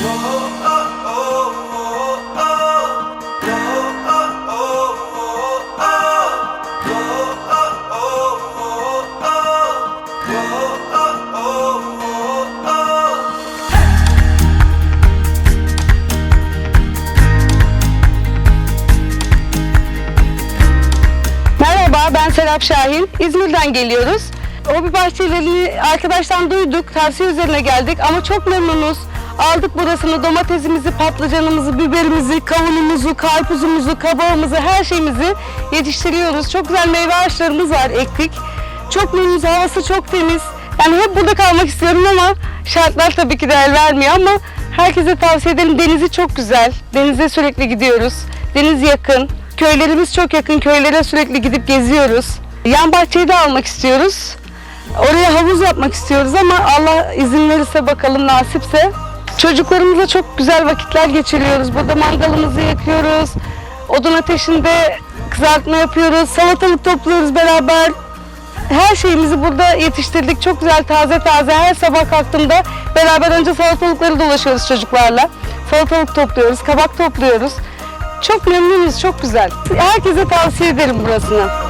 Merhaba ben Serap Şahin. İzmir'den geliyoruz. Hobi bahçelerini arkadaştan duyduk. Tavsiye üzerine geldik ama çok memnunuz. Aldık burasını, domatesimizi, patlıcanımızı, biberimizi, kavunumuzu, karpuzumuzu, kabağımızı, her şeyimizi yetiştiriyoruz. Çok güzel meyve ağaçlarımız var, ektik. Çok memnunuz, havası çok temiz. Yani hep burada kalmak istiyorum ama şartlar tabii ki de el vermiyor ama herkese tavsiye ederim. Denizi çok güzel. Denize sürekli gidiyoruz. Deniz yakın. Köylerimiz çok yakın. Köylere sürekli gidip geziyoruz. Yan bahçeyi de almak istiyoruz. Oraya havuz yapmak istiyoruz ama Allah izin verirse bakalım nasipse. Çocuklarımızla çok güzel vakitler geçiriyoruz. Burada mangalımızı yakıyoruz. Odun ateşinde kızartma yapıyoruz. Salatalık topluyoruz beraber. Her şeyimizi burada yetiştirdik. Çok güzel taze taze. Her sabah kalktığımda beraber önce salatalıkları dolaşıyoruz çocuklarla. Salatalık topluyoruz, kabak topluyoruz. Çok memnunuz, çok güzel. Herkese tavsiye ederim burasını.